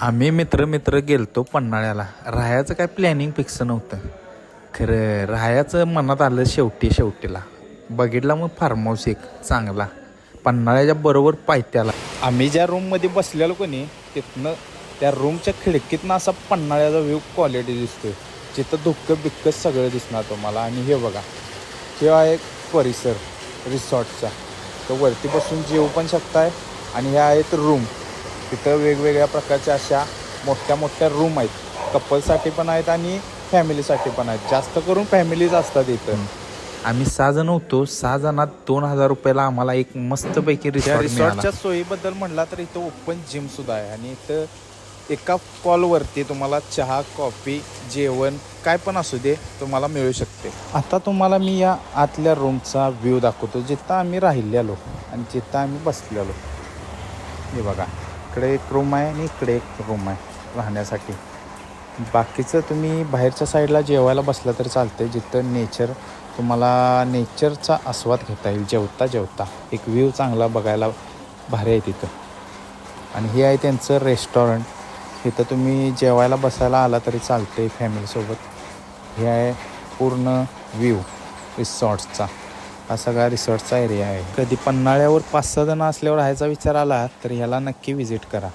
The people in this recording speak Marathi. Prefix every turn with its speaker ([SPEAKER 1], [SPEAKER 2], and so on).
[SPEAKER 1] आम्ही मित्र मित्र गेलतो पन्हाळ्याला. राहायचं काय प्लॅनिंग फिक्स नव्हतं. खरं राहायचं मनात आलं शेवटी शेवटीला. बघितला मग फार्म हाऊस एक चांगला. पन्हाळ्याच्या बरोबर पायथ्याला. आम्ही ज्या रूममध्ये बसलेलो कोणी तिथनं त्या रूमच्या खिडकीतनं असा पन्हाळ्याचा व्ह्यू क्वालिटी दिसतोय. जिथं धुक्कं बिक्कं सगळं दिसणार तुम्हाला. आणि हे बघा हे आहे परिसर रिसॉर्टचा तर वरती बसून जेवू पण शकताय. आणि ह्या आहेत रूम तिथं वेगवेगळ्या प्रकारच्या अशा मोठ्या मोठ्या रूम आहेत. कपलसाठी पण आहेत आणि फॅमिलीसाठी पण आहेत. जास्त करून फॅमिलीज असतात इथं. आम्ही सहा जण होतो. सहा जणात दोन हजार रुपयाला आम्हाला एक मस्तपैकी रिसॉर्ट रिसॉर्टच्या सोयीबद्दल म्हटला तर इथं ओपन जिम सुद्धा आहे. आणि इथं एका कॉलवरती तुम्हाला चहा कॉफी जेवण काय पण असू दे तुम्हाला मिळू शकते. आता तुम्हाला मी या आतल्या रूमचा व्ह्यू दाखवतो. जिथं आम्ही राहिलेलो आणि जिथं आम्ही बसलेलो. हे बघा. इकडे एक रूम आहे आणि इकडे एक रूम आहे राहण्यासाठी. बाकीचं तुम्ही बाहेरच्या साईडला जेवायला बसलं तरी चालते जिथं नेचर तुम्हाला नेचरचा आस्वाद घेता येईल. जेवता जेवता. एक व्ह्यू चांगला बघायला भारी आहे तिथं. आणि हे आहे त्यांचं रेस्टॉरंट इथं तुम्ही जेवायला बसायला आला तरी चालते फॅमिलीसोबत हे आहे पूर्ण व्ह्यू रिसॉर्ट्सचा हा सगळा रिसॉर्टचा एरिया आहे. कधी पन्हाळ्यावर पाच सहा जण असल्यावर राहायचा विचार आला तर ह्याला नक्की व्हिजिट करा.